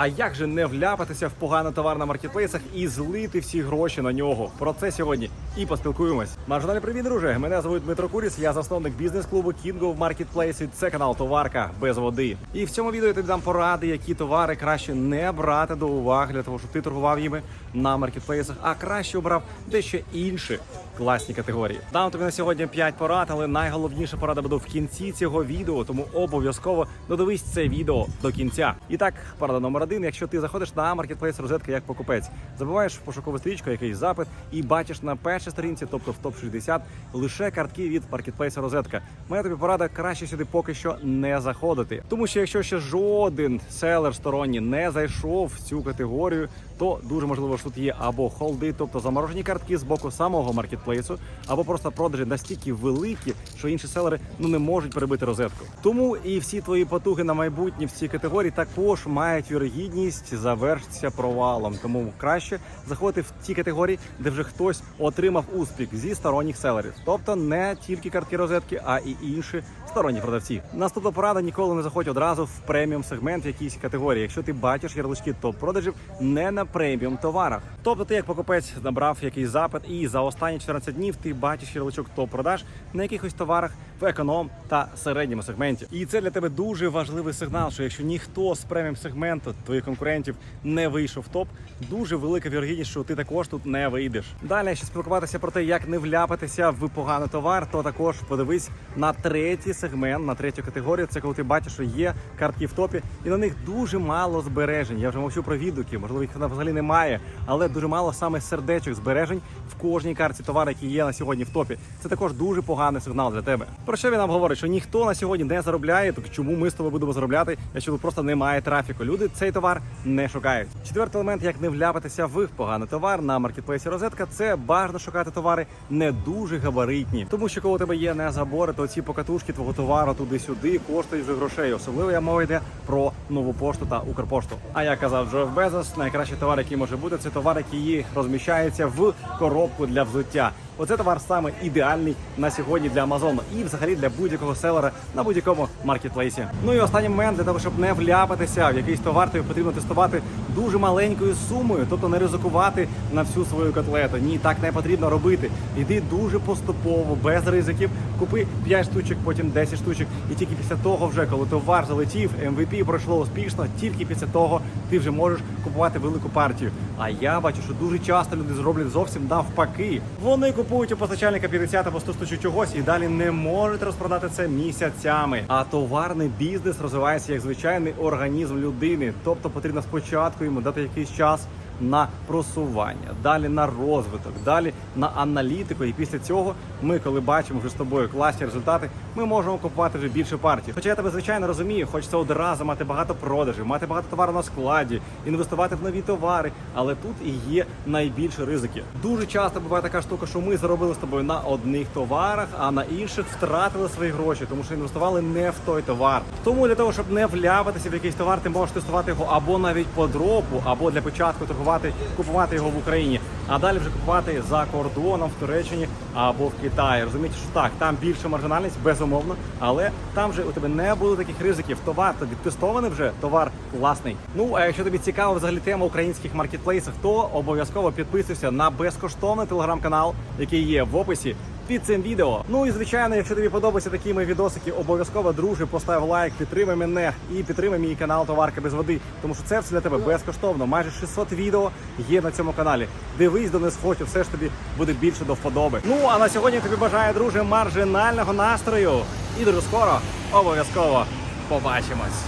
А як же не вляпатися в поганий товар на маркетплейсах і злити всі гроші на нього? Про це сьогодні і поспілкуємось. Маржинальний привіт, друже. Мене звуть Дмитро Куріс. Я засновник бізнес-клубу King of Marketplace. Це канал Товарка без води. І в цьому відео я тобі дам поради, які товари краще не брати до уваги для того, щоб ти торгував їми на маркетплейсах, а краще обрав дещо інші класні категорії. Дам тобі на сьогодні 5 порад, але найголовніша порада буде в кінці цього відео, тому обов'язково додивись це відео до кінця. І так, порада номер один. Якщо ти заходиш на маркетплейс розетка як покупець, забуваєш в пошукову стрічку якийсь запит і бачиш на першій сторінці, тобто в топ 60 лише картки від маркетплейса розетка. Моя тобі порада краще сюди поки що не заходити, тому що якщо ще жоден селер сторонній не зайшов в цю категорію, то дуже можливо, що тут є або холди, тобто заморожені картки з боку самого маркетплейсу, або просто продажі настільки великі, що інші селери ну не можуть перебити розетку. Тому і всі твої потуги на майбутнє в цій категорії також мають вірогідність завершитися провалом. Тому краще заходити в ті категорії, де вже хтось отримав успіх зі сторонніх селерів, тобто не тільки картки розетки, а і інші сторонні продавці. Наступна порада ніколи не заходь одразу в преміум сегмент в якійсь категорії. Якщо ти бачиш ярлички топ-продажів не на преміум товарах. Тобто ти як покупець набрав якийсь запит, і за останні 14 днів ти бачиш ярличок топ-продаж на якихось товарах в економ та середньому сегменті. І це для тебе дуже важливий сигнал, що якщо ніхто з преміум сегменту твоїх конкурентів не вийшов в топ, дуже велика вірогідність, що ти також тут не вийдеш. Далі, якщо спілкуватися про те, як не вляпатися в поганий товар, то також подивись на третій сегмент, на третю категорію. Це коли ти бачиш, що є картки в топі, і на них дуже мало збережень. Я вже мовчу про відгуки, можливо, їх взагалі немає, але дуже мало саме сердечок збережень в кожній картці товару, які є на сьогодні в топі. Це також дуже поганий сигнал для тебе. Про що він нам говорить? Що ніхто на сьогодні не заробляє, то чому ми з тобою будемо заробляти, якщо тут просто немає трафіку? Люди цей товар не шукають. Четвертий елемент, як не вляпатися в поганий товар на маркетплейсі розетка, це бажано шукати товари не дуже габаритні, тому що коли у тебе є не забори, то ці покатушки твого товару туди-сюди коштують вже грошей. Особливо я мова йде про нову пошту та Укрпошту. А як казав Джоф Безос, найкращий товар, який може бути, це товар, який розміщається в коробку для взуття. Оце товар саме ідеальний на сьогодні для Амазону і взагалі для будь-якого селера на будь-якому маркетплейсі. Ну і останній момент для того, щоб не вляпатися в якийсь товар, тобі потрібно тестувати дуже маленькою сумою, тобто не ризикувати на всю свою котлету. Ні, так не потрібно робити. Йди дуже поступово, без ризиків. Купи 5 штучок, потім 10 штучок, і тільки після того, вже коли товар залетів, MVP пройшло успішно, тільки після того ти вже можеш купувати велику партію. А я бачу, що дуже часто люди зроблять зовсім навпаки. Вони купують у постачальника 50 або 100 штучок чогось і далі не можуть розпродати це місяцями. А товарний бізнес розвивається як звичайний організм людини. Тобто потрібно спочатку йому дати якийсь час. На просування, далі на розвиток, далі на аналітику. І після цього ми, коли бачимо вже з тобою класні результати, ми можемо купувати вже більше партій. Хоча я тебе звичайно розумію, хочеться одразу мати багато продажів, мати багато товару на складі, інвестувати в нові товари. Але тут і є найбільші ризики. Дуже часто буває така штука, що ми заробили з тобою на одних товарах, а на інших втратили свої гроші, тому що інвестували не в той товар. Тому для того, щоб не вляпатися в якийсь товар, ти можеш тестувати його або навіть по дропу, або для початку торгувати, купувати його в Україні, а далі вже купувати за кордоном в Туреччині або в Китаї. Розумієте, що так, там більша маржинальність, безумовно, але там же у тебе не буде таких ризиків. Товар тобі тестований вже товар класний. Ну а якщо тобі цікава взагалі тема українських маркетплейсів, то обов'язково підписуйся на безкоштовний телеграм-канал, який є в описі. Під цим відео. Ну і звичайно, якщо тобі подобаються такі мої відосики, обов'язково друже, постав лайк, підтримай мене і підтримай мій канал Товарка без води, тому що це все для тебе безкоштовно. Майже 600 відео є на цьому каналі. Дивись до схочу, все ж тобі буде більше до вподоби. Ну а на сьогодні тобі бажаю, друже, маржинального настрою. І дуже скоро обов'язково побачимось.